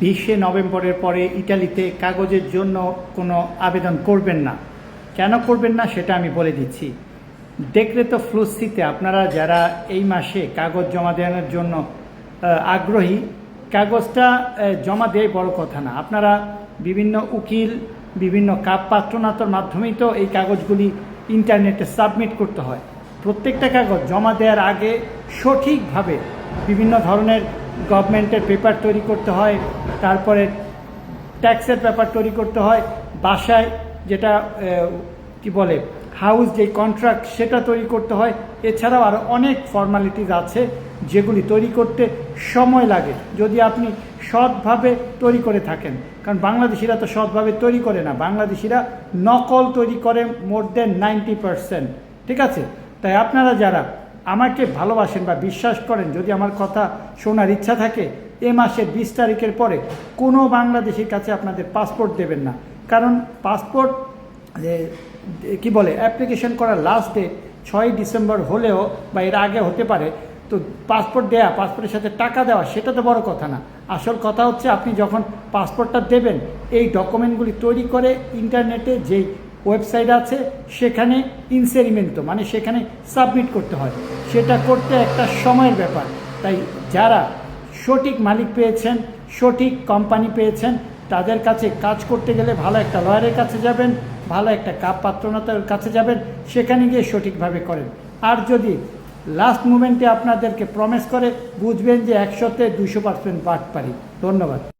বিশে নভেম্বরের পরে ইটালিতে কাগজের জন্য কোনো আবেদন করবেন না। কেন করবেন না সেটা আমি বলে দিচ্ছি। ডেক্রেতো ফ্লুসিতে আপনারা যারা এই মাসে কাগজ জমা দেওয়ার জন্য আগ্রহী, কাগজটা জমা দেয় বড় কথা না। আপনারা বিভিন্ন উকিল, বিভিন্ন কাপ পাত্রনাতর মাধ্যমেই তো এই কাগজগুলি ইন্টারনেটে সাবমিট করতে হয়। প্রত্যেকটা কাগজ জমা দেওয়ার আগে সঠিকভাবে বিভিন্ন ধরনের গভর্নমেন্টের পেপার তৈরি করতে হয়, তারপরে ট্যাক্সের পেপার তৈরি করতে হয়, বাসায় যেটা কি বলে, হাউস যে কন্ট্রাক্ট সেটা তৈরি করতে হয়, এছাড়াও আরও অনেক ফর্মালিটিস আছে যেগুলি তৈরি করতে সময় লাগে, যদি আপনি সৎভাবে তৈরি করে থাকেন, কারণ বাংলাদেশিরা তো সৎভাবে তৈরি করে না, বাংলাদেশিরা নকল তৈরি করে মোর দেন নাইনটি ঠিক আছে? তাই আপনারা যারা আমাকে ভালোবাসেন বা বিশ্বাস করেন, যদি আমার কথা শোনার ইচ্ছা থাকে, এ মাসের বিশ তারিখের পরে কোনো বাংলাদেশির কাছে আপনাদের পাসপোর্ট দেবেন না। কারণ পাসপোর্ট কি বলে, অ্যাপ্লিকেশন করার লাস্ট ডেট ছয় ডিসেম্বর হলেও বা এর আগে হতে পারে, তো পাসপোর্ট দেয়া, পাসপোর্টের সাথে টাকা দেওয়া, সেটা তো বড় কথা না। আসল কথা হচ্ছে আপনি যখন পাসপোর্টটা দেবেন, এই ডকুমেন্টগুলি তৈরি করে ইন্টারনেটে যেই ওয়েবসাইট আছে, সেখানে ইনসেরিমেন্টো মানে সেখানে সাবমিট করতে হয়। সেটা করতে একটা সময়ের ব্যাপার। তাই যারা সঠিক মালিক পেয়েছেন, সঠিক কোম্পানি পেয়েছেন, তাদের কাছে কাজ করতে গেলে ভালো একটা লয়ারের কাছে যাবেন, ভালো একটা কাপ পাত্রনাতার কাছে যাবেন, সেখানে গিয়ে সঠিকভাবে করেন। আর যদি লাস্ট মুমেন্টে আপনাদেরকে প্রমিস করে, বুঝবেন যে একশোতে দুশো পার্সেন্ট পাঠ পারি। ধন্যবাদ।